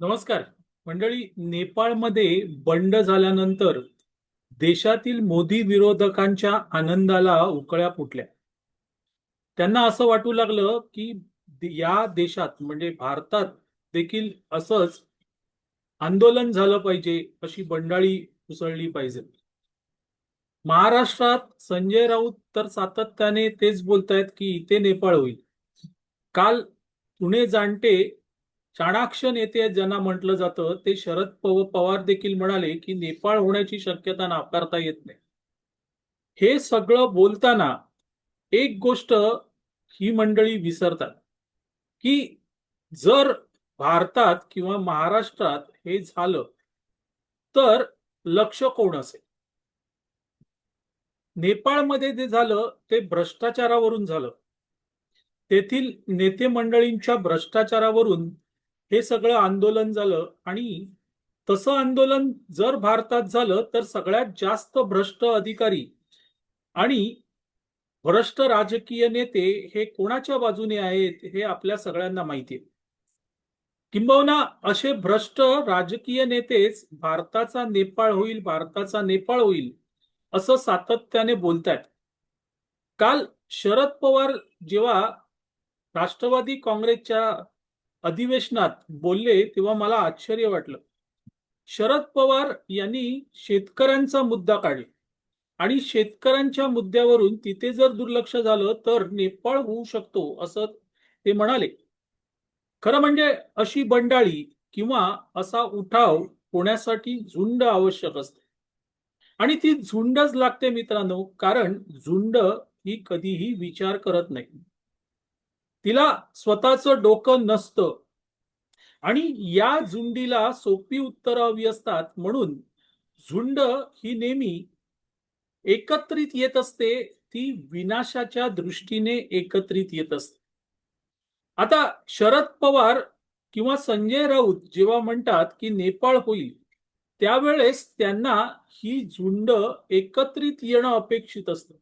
नमस्कार. मंडळी नेपाळमध्ये बंड झाल्यानंतर देशातील मोदी विरोधकांच्या आनंदाला उकळ्या फुटल्या. त्यांना असं वाटू लागलं की या देशात म्हणजे भारतात देखील असंच आंदोलन झालं पाहिजे अशी बंडाळी उसळली पाहिजे. महाराष्ट्रात संजय राऊत तर सातत्याने तेच बोलतायत की इथे नेपाळ होईल. काल पुणे जाणते चाणाक्ष नेते ज्यांना म्हटलं जातं ते शरद पव- पवार देखील म्हणाले की नेपाळ होण्याची शक्यता नाकारता येत नाही. हे सगळं बोलताना एक गोष्ट ही मंडळी विसरतात की जर भारतात किंवा महाराष्ट्रात हे झालं तर लक्ष कोण असेल? नेपाळमध्ये जे झालं ते भ्रष्टाचारावरून झालं. तेथील नेते मंडळींच्या भ्रष्टाचारावरून हे सगळं आंदोलन झालं आणि तसं आंदोलन जर भारतात झालं तर सगळ्यात जास्त भ्रष्ट अधिकारी आणि भ्रष्ट राजकीय नेते हे कोणाच्या बाजूने आहेत हे आपल्या सगळ्यांना माहिती आहे. किंबहुना असे भ्रष्ट राजकीय नेतेच भारताचा नेपाळ होईल भारताचा नेपाळ होईल असं सातत्याने बोलतायत. काल शरद पवार जेव्हा राष्ट्रवादी काँग्रेसच्या अधिवेशनात बोलले तेव्हा मला आश्चर्य वाटलं. शरद पवार यांनी शेतकऱ्यांचा मुद्दा काढला आणि शेतकऱ्यांच्या मुद्द्यावरून तिथे जर दुर्लक्ष झालं तर नेपाळ होऊ शकतो असं ते म्हणाले. खरं म्हणजे अशी बंडाळी किंवा असा उठाव होण्यासाठी झुंड आवश्यक असते. आणि ती झुंडच लागते मित्रांनो कारण झुंड ही कधीही विचार करत नाही. तिला स्वतःचं डोकं नसतं. आणि या झुंडीला सोपी उत्तरं हवी असतात म्हणून झुंड ही नेहमी एकत्रित येत असते ती विनाशाच्या दृष्टीने एकत्रित येत असते. आता शरद पवार किंवा संजय राऊत जेव्हा म्हणतात की नेपाळ होईल त्यावेळेस त्यांना ही झुंड एकत्रित येणं अपेक्षित असतं.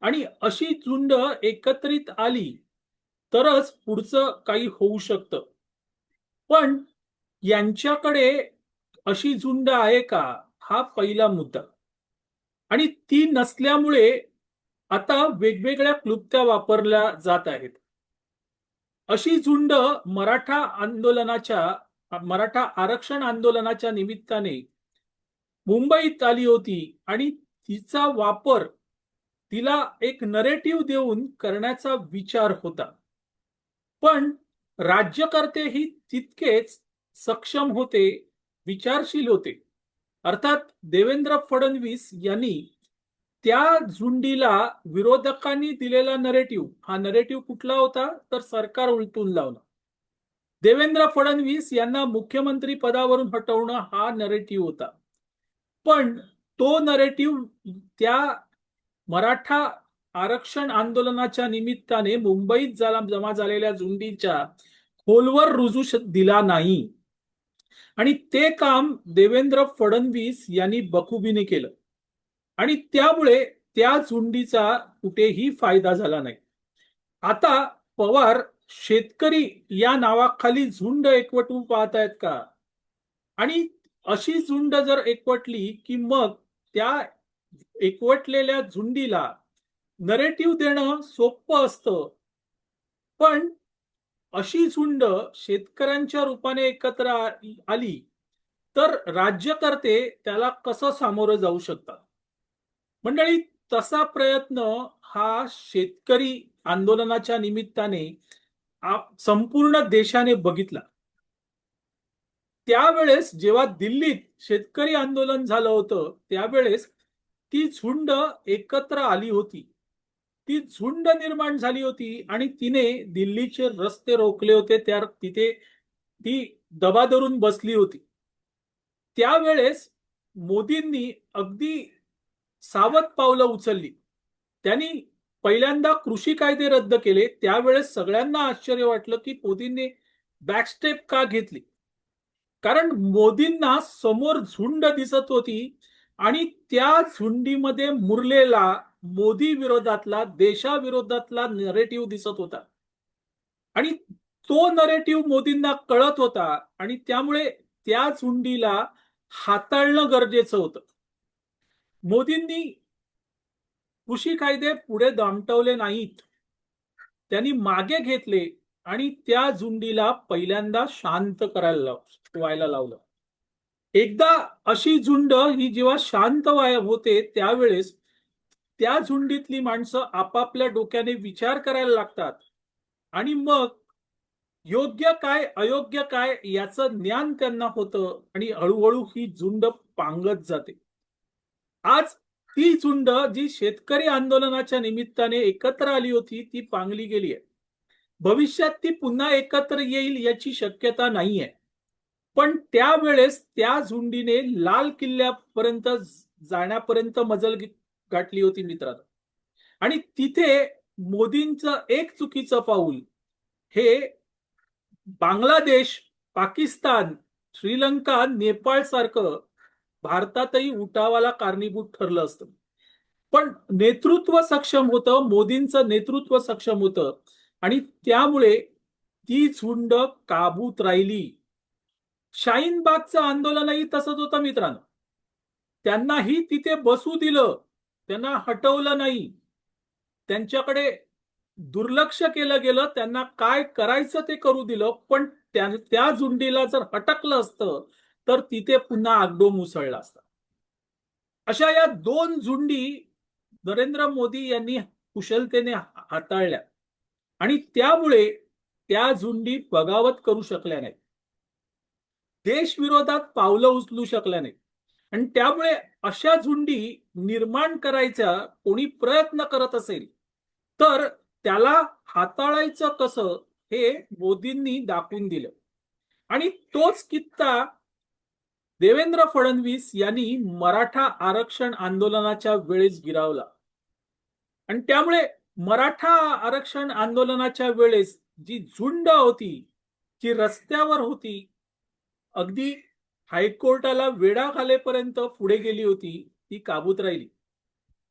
आणि अशी झुंड एकत्रित आली तरच पुढचं काही होऊ शकतं. पण यांच्याकडे अशी झुंड आहे का? हा पहिला मुद्दा. आणि ती नसल्यामुळे आता वेगवेगळ्या क्लुप्त्या वापरल्या जात आहेत. अशी झुंड मराठा आंदोलनाच्या मराठा आरक्षण आंदोलनाच्या निमित्ताने मुंबईत आली होती आणि तिचा वापर तिला एक नरेटिव्ह देऊन करण्याचा विचार होता. पण राज्यकर्तेही तितकेच सक्षम होते विचारशील होते. अर्थात देवेंद्र फडणवीस यांनी त्या झुंडीला विरोधकांनी दिलेला नरेटिव्ह हा नरेटिव्ह कुठला होता? तर सरकार उलटून लावणं देवेंद्र फडणवीस यांना मुख्यमंत्री पदावरून हटवणं हा नरेटिव्ह होता. पण तो नरेटिव्ह त्या मराठा आरक्षण आंदोलनाच्या निमित्ताने मुंबईत झाला जमा झालेल्या झुंडीच्या खोलवर रुजू दिला नाही. आणि ते काम देवेंद्र फडणवीस यांनी बखुबीने केलं. आणि त्यामुळे त्या झुंडीचा कुठेही फायदा झाला नाही. आता पवार शेतकरी या नावाखाली झुंड एकवटून पाहतायत का? आणि अशी झुंड जर एकवटली की मग त्या एकवटलेल्या झुंडीला नरेटिव्ह देणं सोपं असतं. पण अशी झुंड शेतकऱ्यांच्या रूपाने एकत्र आली तर राज्यकर्ते त्याला कसं सामोरं जाऊ शकतात? मंडळी तसा प्रयत्न हा शेतकरी आंदोलनाच्या निमित्ताने आप- संपूर्ण देशाने बघितला. त्यावेळेस जेव्हा दिल्लीत शेतकरी आंदोलन झालं होतं त्यावेळेस ती झुंड एकत्र आली होती. ती झुंड निर्माण झाली होती आणि तिने दिल्लीचे रस्ते रोखले होते. त्या तिथे ती दबा धरून बसली होती. त्यावेळेस मोदींनी अगदी सावध पावलं उचलली. त्यांनी पहिल्यांदा कृषी कायदे रद्द केले. त्यावेळेस सगळ्यांना आश्चर्य वाटलं की मोदींनी बॅकस्टेप का घेतली? कारण मोदींना समोर झुंड दिसत होती आणि त्या झुंडीमध्ये मुरलेला मोदी विरोधातला देशाविरोधातला नरेटिव्ह दिसत होता. आणि तो नरेटिव्ह मोदींना कळत होता आणि त्यामुळे त्या झुंडीला हाताळणं गरजेचं होतं. मोदींनी कृषी कायदे पुढे दामटवले नाहीत. त्यांनी मागे घेतले आणि त्या झुंडीला पहिल्यांदा शांत करायला लाव व्हायला लावलं. एकदा अशी झुंड ही जेव्हा शांत व्हाय होते त्यावेळेस त्या झुंडीतली माणसं आपापल्या डोक्याने विचार करायला लागतात. आणि मग योग्य काय अयोग्य काय याचं ज्ञान त्यांना होतं आणि हळूहळू ही झुंड पांगत जाते. आज ती झुंड जी शेतकरी आंदोलनाच्या निमित्ताने एकत्र आली होती ती पांगली गेली आहे. भविष्यात ती पुन्हा एकत्र येईल याची शक्यता नाहीये. पण त्यावेळेस त्या झुंडीने लाल किल्ल्यापर्यंत जाण्यापर्यंत मजल गाठली होती मित्रांनो. आणि तिथे मोदींचं एक चुकीचं पाऊल हे बांगलादेश पाकिस्तान श्रीलंका नेपाळ सारखं भारतातही उठावाला कारणीभूत ठरलं असतं. पण नेतृत्व सक्षम होतं मोदींचं नेतृत्व सक्षम होतं आणि त्यामुळे ती झुंड काबूत राहिली. शाहीनबागचं आंदोलनही तसंच होतं मित्रांनो. त्यांनाही तिथे बसू दिलं. त्यांना हटवलं नाही. त्यांच्याकडे दुर्लक्ष केलं गेलं त्यांना काय करायचं ते करू दिलं पण त्या त्या झुंडीला जर हटकलं असतं तर तिथे पुन्हा आगडोम उसळला असता. अशा या दोन झुंडी नरेंद्र मोदी यांनी कुशलतेने हाताळल्या. आणि त्यामुळे त्या झुंडी बगावत करू शकल्या नाहीत. देशविरोधात पावलं उचलू शकल्या नाहीत. आणि त्यामुळे अशा झुंडी निर्माण करायचा कोणी प्रयत्न करत असेल तर त्याला हाताळायचं कसं हे मोदींनी दाखवून दिलं. आणि तोच कित्ता देवेंद्र फडणवीस यांनी मराठा आरक्षण आंदोलनाच्या वेळेस गिरावला. आणि त्यामुळे मराठा आरक्षण आंदोलनाच्या वेळेस जी झुंड होती जी रस्त्यावर होती अगदी हायकोर्टाला वेढा घालेपर्यंत पुढे गेली होती ती काबूत राहिली.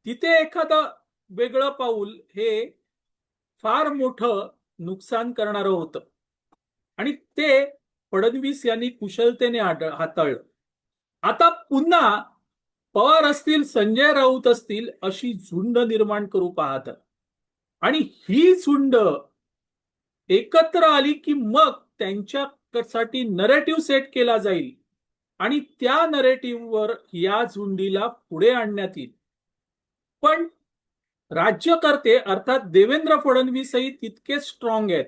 तिथे एखादं वेगळं पाऊल हे फार मोठं नुकसान करणारं होतं. आणि ते फडणवीस यांनी कुशलतेने हाताळलं. आता पुन्हा पवार असतील संजय राऊत असतील अशी झुंड निर्माण करू पाहत आणि ही झुंड एकत्र आली की मग त्यांच्यासाठी नरेटिव्ह सेट केला जाईल. आणि त्या नरेटिव्हवर या झुंडीला पुढे आणण्यात येईल. पण राज्यकर्ते अर्थात देवेंद्र फडणवीसही तितकेच स्ट्रॉंग आहेत.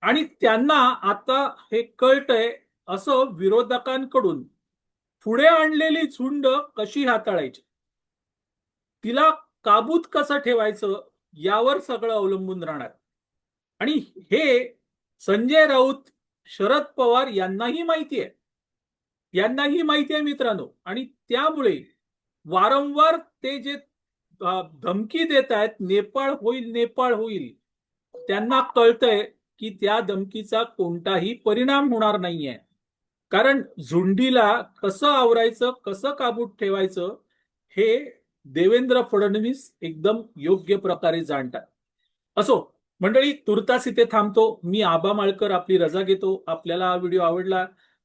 आणि त्यांना आता हे कळतंय असं विरोधकांकडून. पुढे आणलेली झुंड कशी हाताळायची? तिला काबूत कसं ठेवायचं? यावर सगळं अवलंबून राहणार. आणि हे संजय राऊत शरद पवार यांनाही माहिती आहे. यांनाही माहिती आहे मित्रांनो. आणि त्यामुळे वारंवार ते जे धमकी देत आहेत नेपाळ होईल नेपाळ होईल त्यांना कळतंय की त्या धमकीचा कोणताही परिणाम होणार नाहीये. कारण झुंडीला कसं आवरायचं कसं काबूत ठेवायचं हे देवेंद्र फडणवीस एकदम योग्य प्रकारे जाणतात. असो मंडळी तुर्तास इथे थांबतो. मी आबा माळकर आपली रजा घेतो. आपल्याला हा व्हिडिओ आवडला